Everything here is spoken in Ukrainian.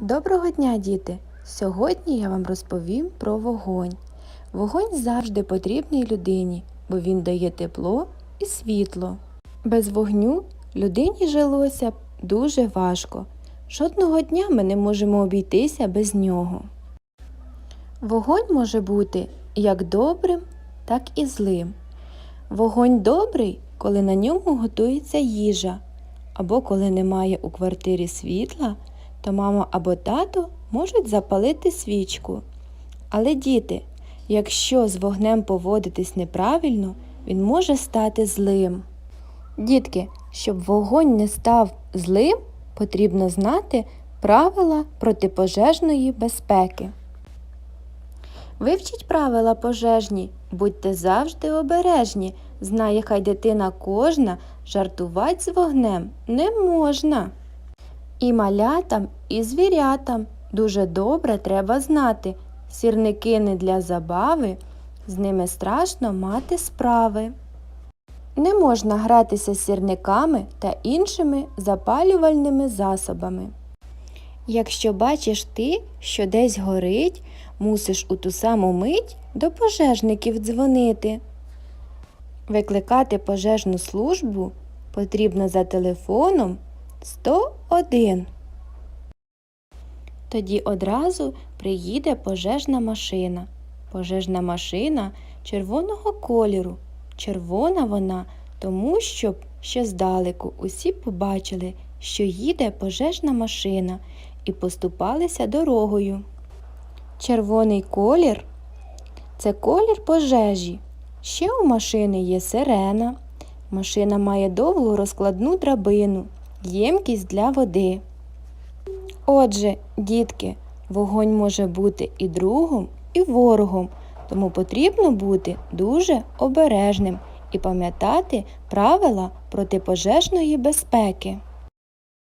Доброго дня, діти! Сьогодні я вам розповім про вогонь. Вогонь завжди потрібний людині, бо він дає тепло і світло. Без вогню людині жилося дуже важко. Жодного дня ми не можемо обійтися без нього. Вогонь може бути як добрим, так і злим. Вогонь добрий, коли на ньому готується їжа, або коли немає у квартирі світла, то мама або тато можуть запалити свічку. Але діти, якщо з вогнем поводитись неправильно, він може стати злим. Дітки, щоб вогонь не став злим, потрібно знати правила протипожежної безпеки. Вивчіть правила пожежні, будьте завжди обережні. Знає хай дитина кожна, жартувати з вогнем не можна. І малятам, і звірятам дуже добре треба знати. Сірники не для забави, з ними страшно мати справи. Не можна гратися з сірниками та іншими запалювальними засобами. Якщо бачиш ти, що десь горить, мусиш у ту саму мить до пожежників дзвонити. Викликати пожежну службу потрібно за телефоном 101. Тоді одразу приїде пожежна машина. Пожежна машина червоного кольору. Червона вона, тому щоб ще здалеку усі побачили, що їде пожежна машина і поступалися дорогою. Червоний колір це колір пожежі. Ще у машини є сирена. Машина має довгу розкладну драбину, ємкість для води. Отже, дітки, вогонь може бути і другом, і ворогом, тому потрібно бути дуже обережним і пам'ятати правила протипожежної безпеки.